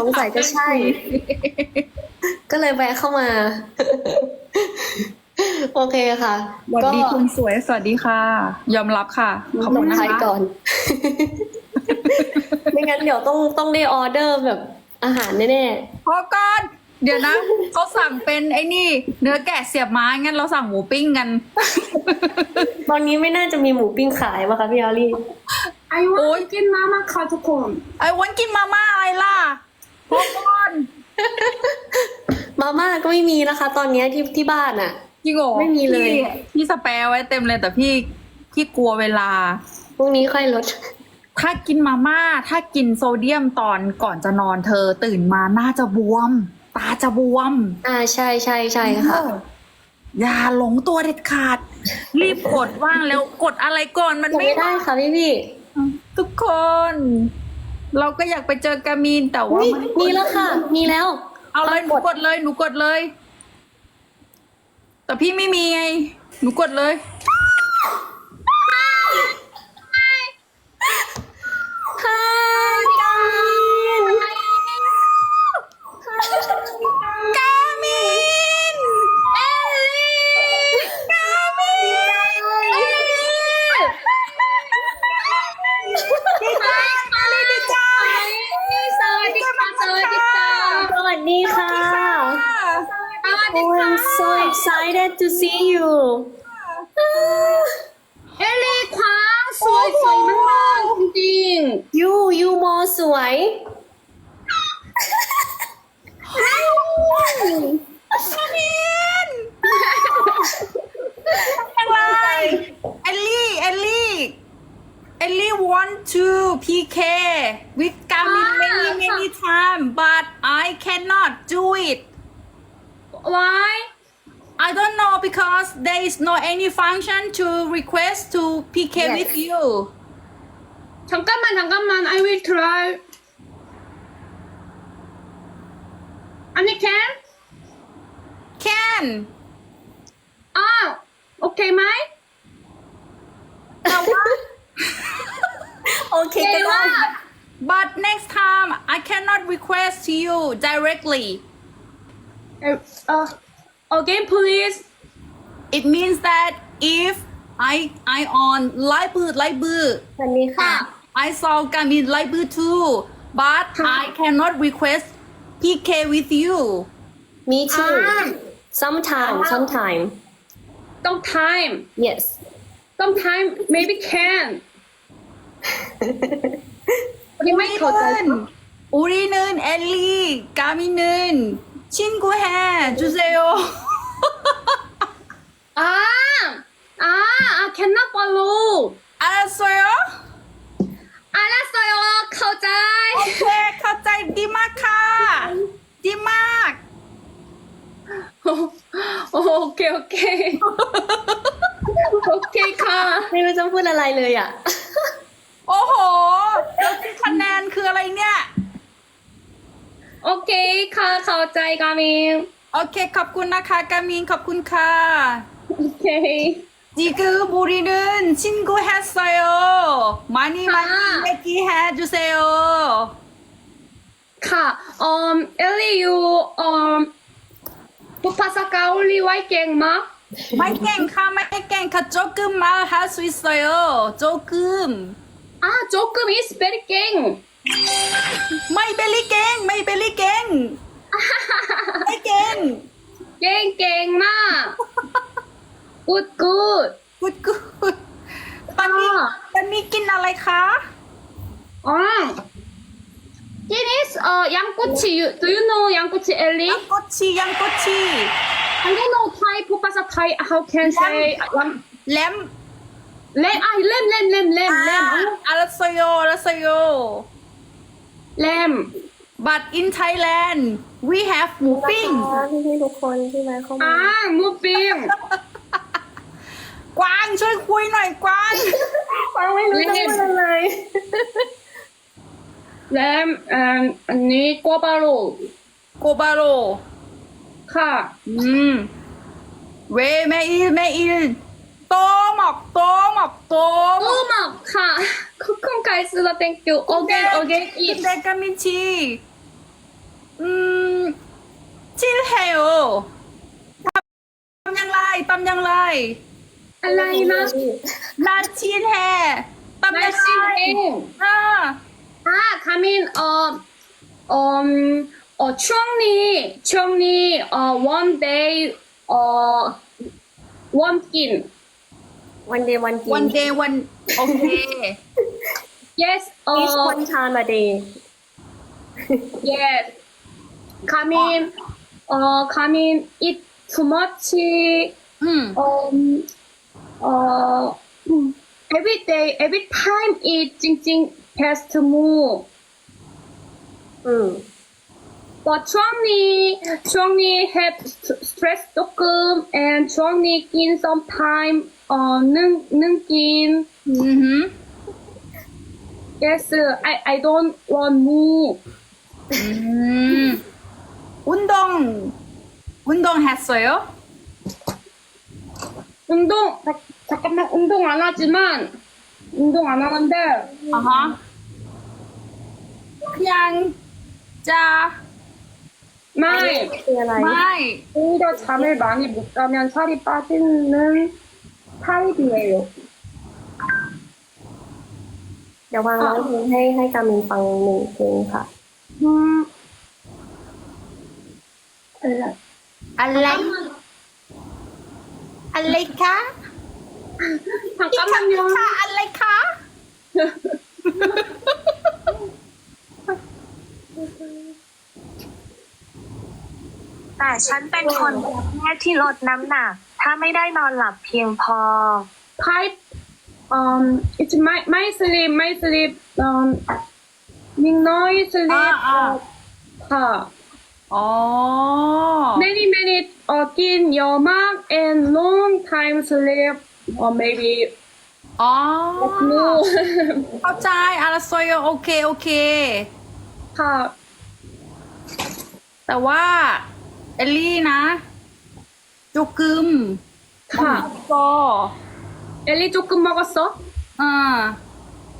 สงสัยจะใช่ ก็เลยแวะเข้ามา โอเคค่ะ สวัสดีคุณสวย สวัสดีค่ะ ยอมรับค่ะ ขอบคุณนะคะก่อนไม่งั้นเดี๋ยวต้องต้องได้ออเดอร์แบบอาหารแน่แน่พอก่อน เดี๋ยวนะเขาสั่งเป็นไอ้นี่ เนื้อแกะเสียบไม้ งั้นเราสั่งหมูปิ้งกัน ตอนนี้ไม่น่าจะมีหมูปิ้งขายั่ะคะพี่ออลี่อ้วันกินมาม่าค่ะทุกคนอ้วันกินมาม่าอะไรล่ะพวกบอน มาม่าก็ไม่มีนะคะ ตอนนี้ที่ที่บ้านอะจริงเไม่มีเลย พี่สแปรไว้เต็มเลย แต่พี่พี่กลัวเวลาพรุ่งนี้ค่อยลด ถ้ากินมาม่าถ้ากินโซเดียมตอนก่อนจะนอนเธอตื่นมาหน้าจะบวม ตาจะบวมอ่าใช่ใช่ใช่ค่ะอย่าหลงตัวเด็ดขาด รีบกดว่างแล้วกดอะไรก่อนมันไม่ไม่ได้ค่ะพี่พี่ทุกคน เราก็อยากไปเจอกามีนแต่ว่ามมีแล้วค่ะ มีแล้ว เอาเลยหนูกดเลย หนูกดเลย แต่พี่ไม่มีไง หนูกดเลย okay with Garmin many many time, but I cannot do it. Why? I don't know because there is no any function to request to PK Yes. with you. 잠깐만 잠깐만 I will try. 아니 can? Can. Ah, okay, my. okay ก็ได้ but next time I cannot request you directly uh, uh, again please it means that if I I on ไลบืดไลบือสวัสดีค่ะ ah, I saw live ไลบือ too but I cannot request PK with you me too ah. sometime ah. sometime sometime yes sometime maybe can อุริไม่เข้าใอุรินึนเอลลี่กามินึนชินกูแฮจูเซโออาอ่าอาแคนาปอลูอะไรสวยออะไรสวยอเข้าใจโอเคเข้าใจดีมากค่ะ ดีมากโอเคโอเคโอเคค่ะไม่รู้จะพูดอะไรเลยอ่ะโอ้โหคะแนนคืออะไรเนี่ย โอเคค่ะเข้าใจกามิงโอเค ขอบคุณนะคะกามิงขอบคุณค่ะ โอเคจีกูบุรีนึนชินกูแฮสเซโอมานี่มานี่เอกี้แฮจูเซโอค่ะ ออมเอลี่ยู ออมปู๊บภาษาเกาหลีไว้เก่งมะไม่เก่งค่ะไม่เก่งค่ะโจกึมมาฮัสวิสเซโอโจกึมออาจเเเเเเกกกร์มมมสบบบลลลลลลีี่่่่่่งงไไ아조금이스베리갱마เก่ง마이베리갱마이갱갱갱마굿굿굿굿ตอนนี้ตอนนี้กินอะไรคะอ๋อกินอสเอ่อยังกุชิดูยูโนยังกุชิเอลลี่ยังกุชิยังกุชิฮันนี่โนไทยพูดภาษาไทย how can say แลมเล่มไอ้เล่มเล่มเล่มเล่มเล่มอารัซโยอารัซโยเล่ม but in Thailand we have หมูปิ้งพี่ทุกคนที่มาเข้ามาอ่าหมูปิ้งกวางช่วยคุยหน่อยกวางกวางไม่รู้จะพูดอะไรเล่มอันนี้โกบาโรโกบาโรค่ะอืมเวแม่อีแม่อี또막또막또막หมอกค่ะขอบคุณค่ะสุดา thank you a g a ชิ again if 근데까ทำยังไ땀ทำยังไรอะไรนะลาชิม่ฮช่ยังไร라่아อ่าคามินอ่ออ่ออช่วงนี้ช่วงนี้อ่อ one day อ่อ one กิน one day one game. one day one okay yes It's uh, one time a day. yes coming uh coming eat too much mm, um uh hmm, every day every time eat jing jing to move อืม hmm. but strongly strongly have stress dokum and strongly in some time 어, 능, 능김. 음. m h m m Yes, I, I don't want move. 음. 운동, 운동했어요? 운동, 자, 잠깐만, 운동 안 하지만, 운동 안 하는데, 아하. 그냥, 짜. 마이, 오히려 잠을 많이 못 자면 살이 빠지는 พ่เดียวเดี๋ยววางร้องเพลงให้ให้กามินฟังหนึ่งเพลงค่ะ อะไรอะไรคะผักกำลังยองอะไรคะแต่ฉันเป็นคนแรกที่ลดน้ำหนักถ้าไม่ได้นอนหลับเพียงพอ pipe um it's my my sleep my sleep um มิ่งน้อยสลิป ค่ะ อ๋อ many many or กินเยอะมาก and long time sleep or maybe อ๋อ no เข้าใจอะไรสโยโอเคโอเค ค่ะ แต่ว่าเอลลี่นะ 조금 다 먹었어. 엘리 조금 먹었어? 아,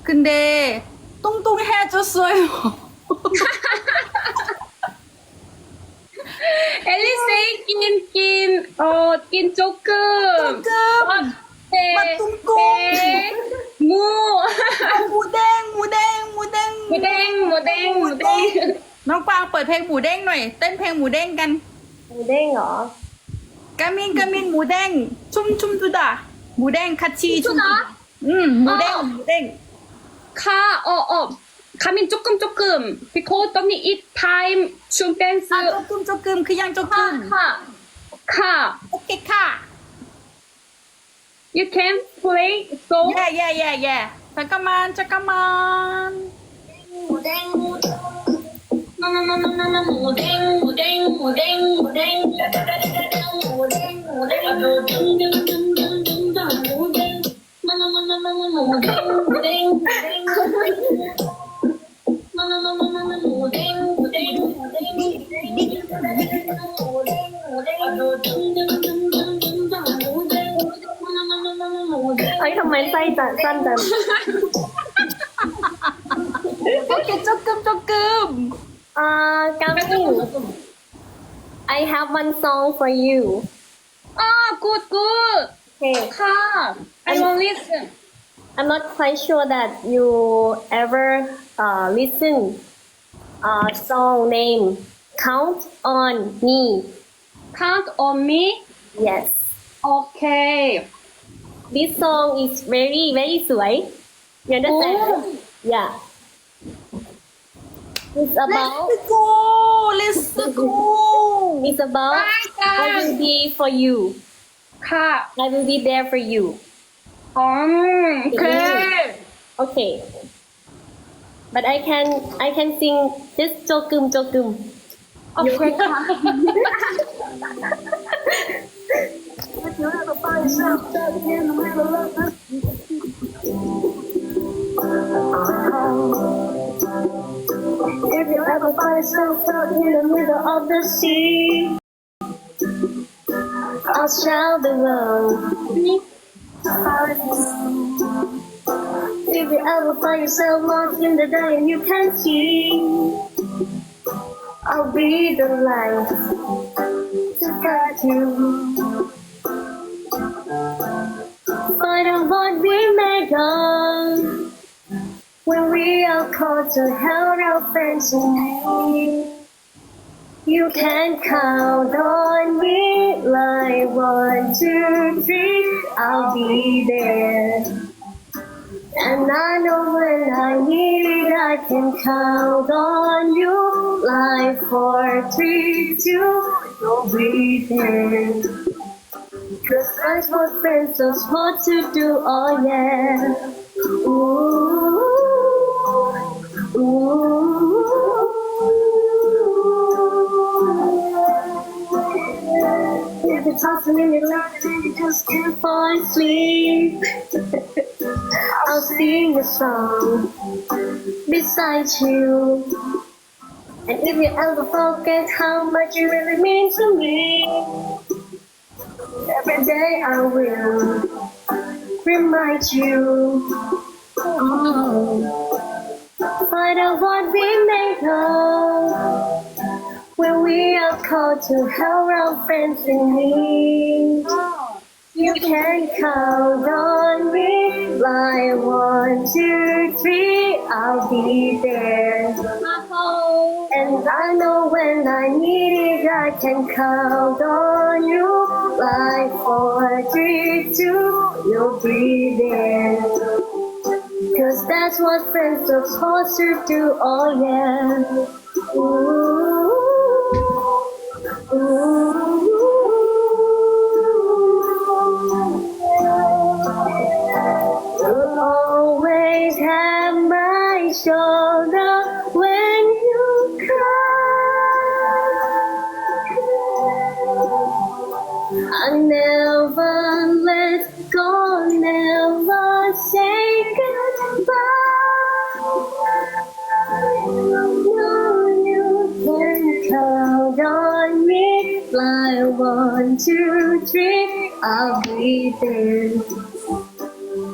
근데 똥똥해졌어요. 엘리 세이 낀, 낀, 어, 낀 조금. 조금. 아, 네, 맛뚱뚱. 네. 무. 무댕 무댕 무댕 หมูแดงหมูแดงหมูแดงน้องกวางเปิดเพลงหมูเด้งหน่อยเต้นเพลงหมูเด้งกันหมูเด้งเหรอ 까민 까민 무댕 춤춤두다 무댕 같이 춤추다? 응 무댕 무댕 가, 어, 어. 가민 조금, 조금. Because 언니, it time, 춤 댄스. 아 조금 조금 그냥 조금 가, 가. 오케이 카 You can play so. 예예예예 예, 예, 예. 잠깐만 잠깐만 무댕 무댕 무댕 무댕 무댕 무댕 무댕 เฮ้ยทำไมไส้จัดสั้นจัง 이렇게 조금 조금. Uh, Gabi, I have one song for you. Ah, good, good. Okay. Car. I will listen. I'm not quite sure that you ever uh, listen uh, song name Count on Me. Count on Me? Yes. Okay. This song is very, very sweet. You understand? Oh. Yeah. It's about. Let's go! Let's go! song about I will be for you ค่ะ I will be there for you Um. okay but I can I can sing just โจกึมโจกึมโอเคค่ะ Thank you. If you ever find yourself out in the middle of the sea, I'll shout the road. If you ever find yourself lost in the day and you can't see, I'll be the light to guide you. Find out what we make of. We're called to help our friends in need. You can count on me like one, two, three, I'll be there. And I know when I need it, I can count on you. Like four, three, two, you'll be there. Cause friends, for friends, that's what to do, oh yeah. Ooh. If it's hustling in your life and you just can't fall asleep, I'll sing a song beside you. And if you ever forget how much you really mean to me, every day I will remind you. Oh of what we made of. When we are called to help our friends in need, you can count on me. Like one, two, three, I'll be there. And I know when I need it, I can count on you. Like four, three, two, you'll be there. Cause that's what friends are supposed to do, oh yeah. Ooh, ooh. Hold on, me. fly one, two, three, I'll be there.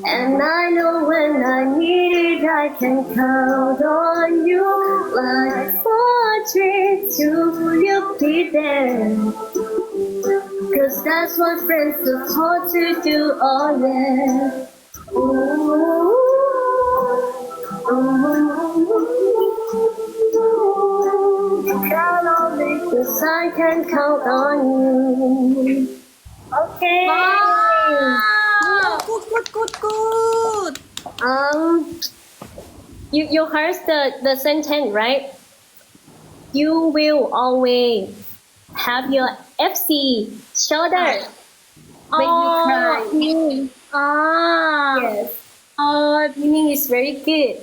And I know when I need it, I can count on you. Like four, three, two, you'll be there. Cause that's what friends are supposed to do, oh yeah. Ooh, ooh, ooh. I can count on you. Okay. Wow. Ah! Good, good, good, good. Um, you, you heard the, the sentence, right? You will always have your FC shoulder oh. make you cry. Ah, Yes. Oh, meaning is very good.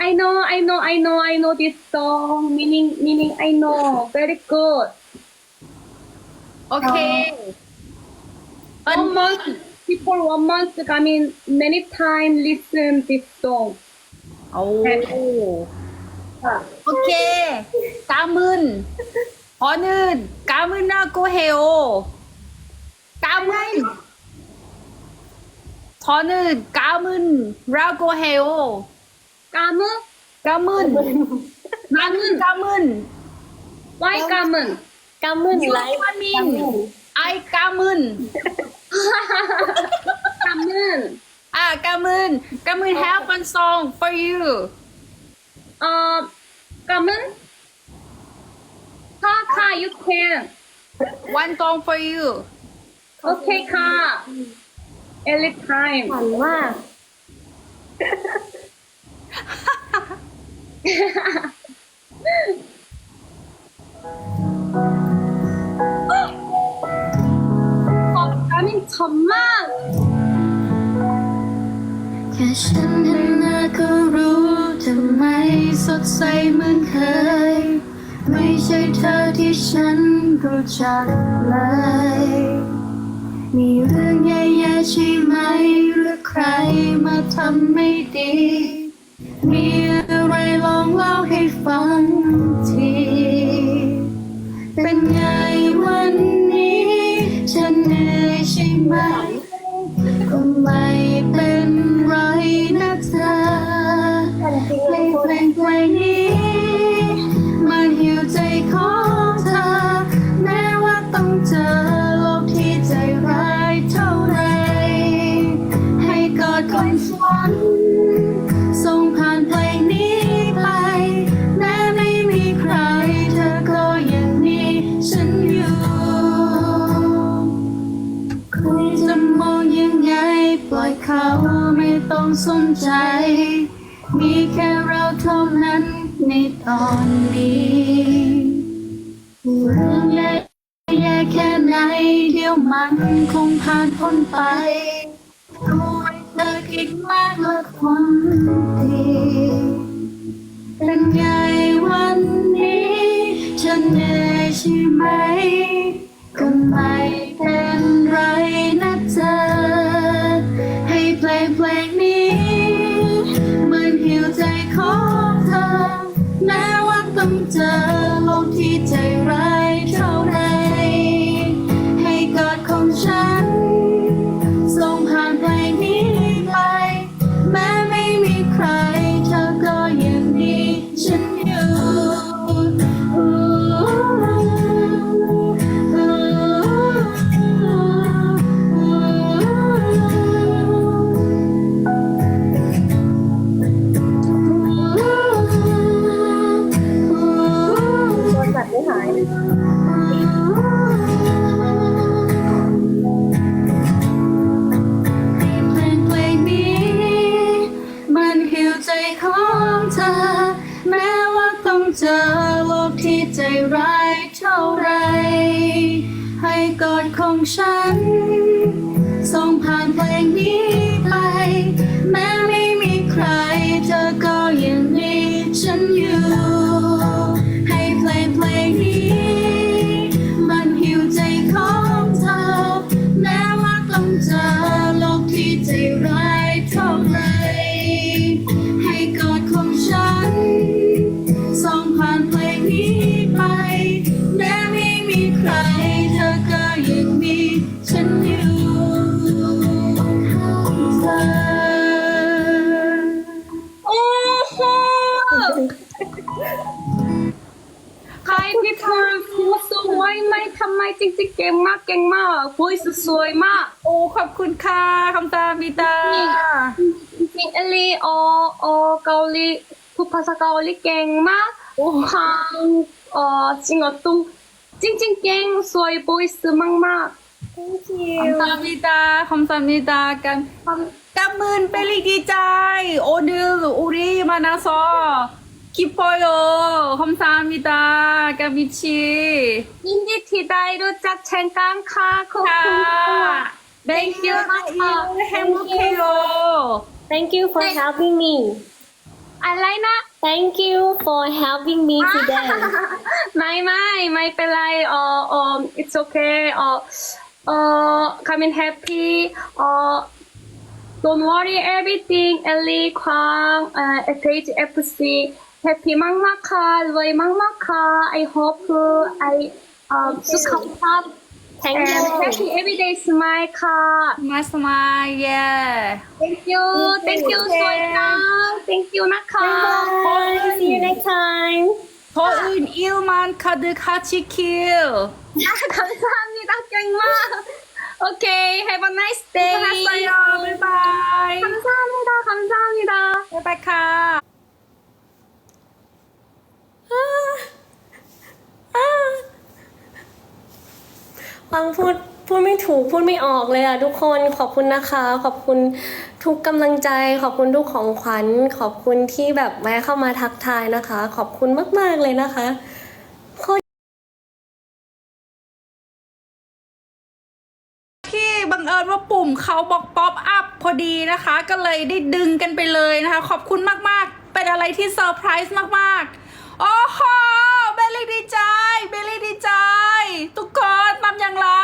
I know, I know, I know, I know this song. Meaning, meaning, I know. Very good. Okay. Uh, one month, people one month mean, many time listen this song. Oh. Okay. โอ้โอเคกามึนขอนึนกามึนนาโกเฮโอกามึนขอนึนกามึนราโกเฮโอกามึกามึนกามึนกามึนไว้กามึนกามึนไลฟ์กมึไอกามึนกามึนอ่ากามึนกามึน have one song for you เอ่อกามึนค่ะค่ะ you can one song for you โอเคค่ะ every time ฝันว่า coming c o m มาก แค่ฉันเห็นหน้าก็รู้ทำไมสดใสเหมือนเคยไม่ใช่เธอที่ฉันรู้จักเลย มีเรื่องแย่ๆใช่ไหมหรือใครมาทำไม่ดี me the way long, long, hey, fun. ล่อยเขาไม่ต้องสนใจ มีแค่เราเท่านั้นในตอนนี้ เรื่องเลแย่แค่ไหน เดี๋ยวมันคงผ่านพ้นไป รู้ไว้เธอคิดมากและคนดีเป็นไงวันนี้ ฉันเหนื่อยใช่ไหม ก็ไม่เป็นงเจอลงที่ใจรักเจอโลกที่ใจร้ายเท่าไร ให้กอดของฉันส่งผ่านเพลงนี้สกาหลีเก่งมากฮังเอ่อจริงอตุอตุ้งจริงเก่งสวยบอยส์มากมากขอบคุณ o u สามีตาคุณามีตากันกับมืนเป็นลีกดีใจโอดืออุรีมานาซอคิปโปโยคุณคมีตากับมิชิยินดีที่ได้รู้จักเชนกังค่ะขอบค่ะุณค่ะเบงคิวมาค่ะเฮเคโย Thank you for having me อะไรนะ Thank you for having me today. my, my, my pelay. Oh, uh, um, it's okay. Oh, oh, come in happy. Oh, don't worry everything. Ellie Kwang, uh, page FC. Happy maka. I hope I um สุขภาพ Thank you. And every day smile. my smile, yeah. Thank you. Thank you, okay. Soina. Thank you, Naka. Thank you. See you next time. 좋은 아. 일만 가득하시키. 감사합니다, 경마. Okay, have a nice day. Bye bye. 감사합니다, 감사합니다. พังพูดพูดไม่ถูกพูดไม่ออกเลยอ่ะทุกคนขอบคุณนะคะขอบคุณทุกกำลังใจขอบคุณทุกของขวัญ ขอบคุณที่แบบแวะเข้ามาทักทายนะคะ ขอบคุณมาก ๆเลยนะคะที่บังเอิญว่าปุ่มเขาบอกป๊อปอัพพอดีนะคะก็เลยได้ดึงกันไปเลยนะคะ ขอบคุณมาก ๆ เป็นอะไรที่เซอร์ไพรส์มากๆโอ้โหเบลลี่ดีใจเบลลี่ดีใจ ทุกคนังเลย